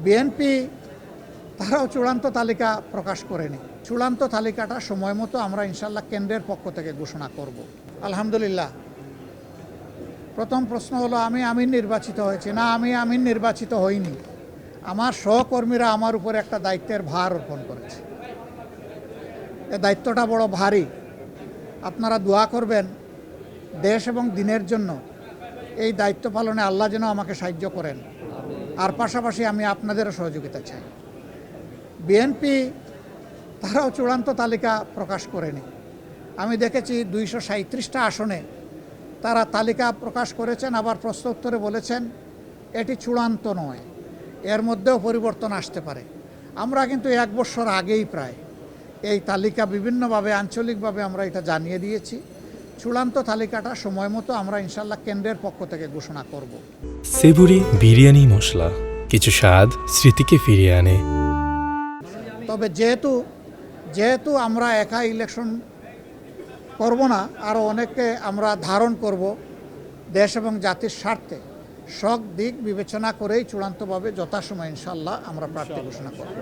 BNP তারাও চূড়ান্ত তালিকা প্রকাশ করেনি। চূড়ান্ত তালিকাটা সময় মতো আমরা ইনশাল্লাহ কেন্দ্রের পক্ষ থেকে ঘোষণা করব। আলহামদুলিল্লাহ। প্রথম প্রশ্ন হলো, আমি আমিন নির্বাচিত হয়েছি? না, আমি আমিন নির্বাচিত হইনি। আমার সহকর্মীরা আমার উপরে একটা দায়িত্বের ভার অর্পণ করেছে। এ দায়িত্বটা বড় ভারী। আপনারা দোয়া করবেন দেশ এবং দিনের জন্য এই দায়িত্ব পালনে আল্লাহ যেন আমাকে সাহায্য করেন। আর পাশাপাশি আমি আপনাদেরও সহযোগিতা চাই। বিএনপি তারাও চূড়ান্ত তালিকা প্রকাশ করেনি। আমি দেখেছি দুইশো সাঁত্রিশটা আসনে তারা তালিকা প্রকাশ করেছেন, আবার প্রশ্নোত্তরে বলেছেন, এটি চূড়ান্ত নয়। এর মধ্যেও পরিবর্তন আসতে পারে। আমরা কিন্তু এক বছর আগেই প্রায় এই তালিকা বিভিন্নভাবে, আঞ্চলিকভাবে আমরা এটা জানিয়ে দিয়েছি। চূড়ান্ত তালিকাটা সময় মতো আমরা ইনশাল্লাহ কেন্দ্রের পক্ষ থেকে ঘোষণা করব। সেবুরি বিরিয়ানি মশলা কিছু স্বাদ স্মৃতিকে ফিরিয়ে আনে। তবে যেহেতু যেহেতু আমরা একা ইলেকশন করব না আরও অনেককে আমরা ধারণ করব দেশ এবং জাতির স্বার্থে সব দিক বিবেচনা করেই চূড়ান্তভাবে যথাসময় ইনশাল্লাহ আমরা প্রার্থী ঘোষণা করব।